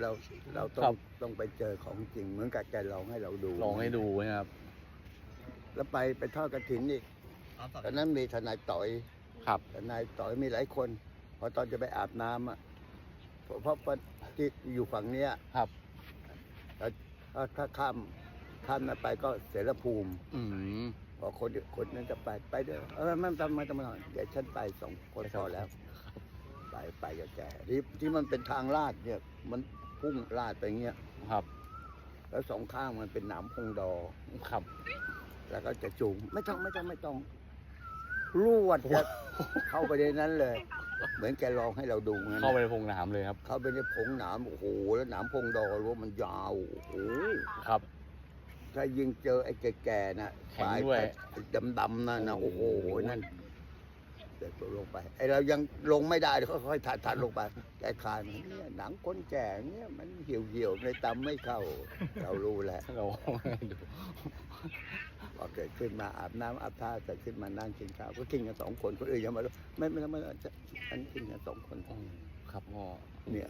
เราเราต้อครังบ ต้องไปเจอของจริง เหมือนกับแกลองให้เราดูลองให้ดูนะครับแล้วไปไปทอดกระถินอีกตอนนั้นมีทนายต่อยครับ ทนายต่อยมีหลายคน พอตอนจะไปอาบน้ำอะเพราะเพราะว่าที่อยู่ฝั่งเนี้ยครับ แล้วถ้าถ้าข้ามข้ามนั้นไปก็เสรภูมิ อืม พอคนคนนั้นจะไปไปเด้อเออไม่ต้องไม่ต้องไม่ต้องเดี๋ยวฉันไปสองคนพอแล้ว ไปไปกับแกที่ที่มันเป็นทางลาดเนี่ย มันพุ่งลาดไปเงี้ยครับ แล้วสองข้างมันเป็นหนามพงดอครับ แล้วก็จะจูงไม่ต้องไม่ต้องไม่ต้องรวดจะเข้าไปในนั้นเลย เหมือนแกลองให้เราดูงั้นเข้าไปในพงน้ำเลยครับ เข้าไปในผงหนามโอ้โหแล้วหนามพงดอรู้ว่ามันยาวโอ้โหครับถ้ายิงเจอไอ้แก่ๆนะแข็งด้วยดำๆนั่นนะโอ้โหนั่น เด็กตัวลงไปไอ้เรายังลงไม่ได้เดี๋ยวค่อยๆทัดๆลงไปแกคานมันเนี่ยหนังคนแก่เนี่ยมันเหี่ยวเหี่ยวๆในตำไม่เข้า เรารู้แล้วเราให้ดูพอเกิดขึ้นมาอาบน้ำอาบท่าเสร็จขึ้นมานั่งกินข้าวก็กินกันสองคนคนอื่นยังไมารู้ไม่ไม่ไม่ไม่ฉันกินกันสองคนอืมครับพ่อเนี่ย